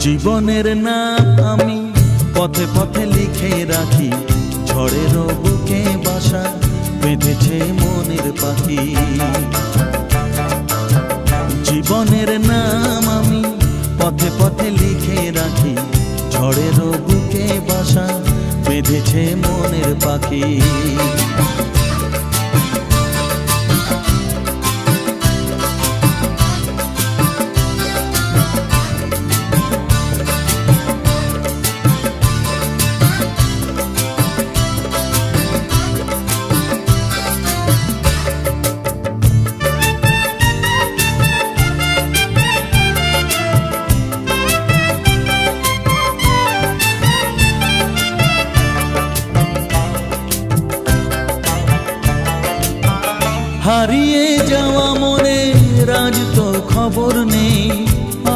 জীবনের নাম আমি পথে পথে লিখে রাখি। ঝড়ের বুকে বাসা বেঁধেছে মনের পাখি। জীবনের নাম আমি পথে পথে লিখে রাখি। ঝড়ের বুকে বাসা বেঁধেছে মনের পাখি। হারিয়ে যাওয়া মনে রাজ তো খবর নেই,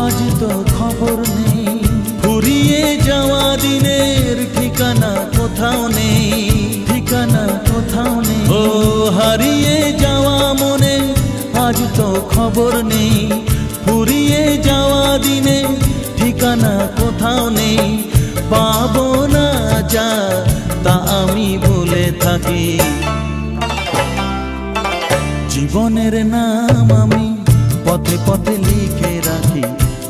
আজ তো খবর নেই। ফুরিয়ে যাওয়া দিনের ঠিকানা কোথাও নেই, ঠিকানা কোথাও নেই। ও, হারিয়ে যাওয়া মনে, আজ তো খবর নেই। ফুরিয়ে যাওয়া দিনে ঠিকানা কোথাও নেই। পাবো না যা, তা আমি বলে থাকি। জীবনের নাম আমি পথে পথে লিখে রাখি।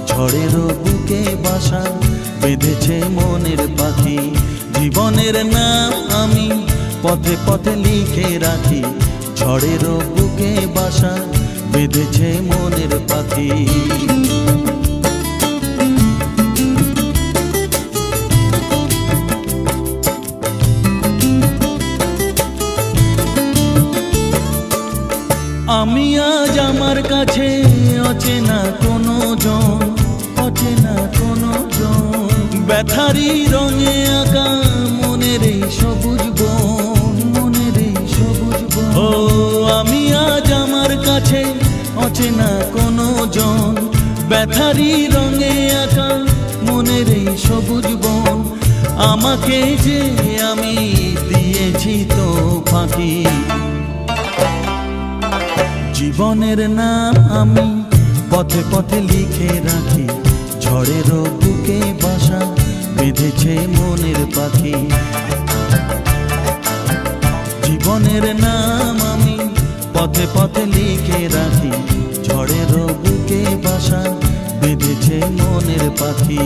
ঝড়ের বুকে বাসা বেঁধেছে মনের পাখি। জীবনের নাম আমি পথে পথে লিখে রাখি। ঝড়ের বুকে বাসা বেঁধেছে মনের পাখি। আমি আজ আমার কাছে অচেনা কোনো জন, অচেনা কোনো জন। ব্যথারি রঙে আঁকা মনের এই সবুজ বন, মনের এই সবুজ বন। ও, আমি আজ আমার কাছে অচেনা কোনো জন, ব্যথারি রঙে আঁকা মনের এই সবুজ বন। আমাকে যে আমি দিয়েছি তো ফাঁকি জীবনের নাম আমি পথে পথে লিখে রাখি। ঝড়ের বুকে বাসা বেঁধেছে মনের পাখি। জীবনের নাম আমি পথে পথে লিখে রাখি। ঝড়ের বুকে বাসা বেঁধেছে মনের পাখি।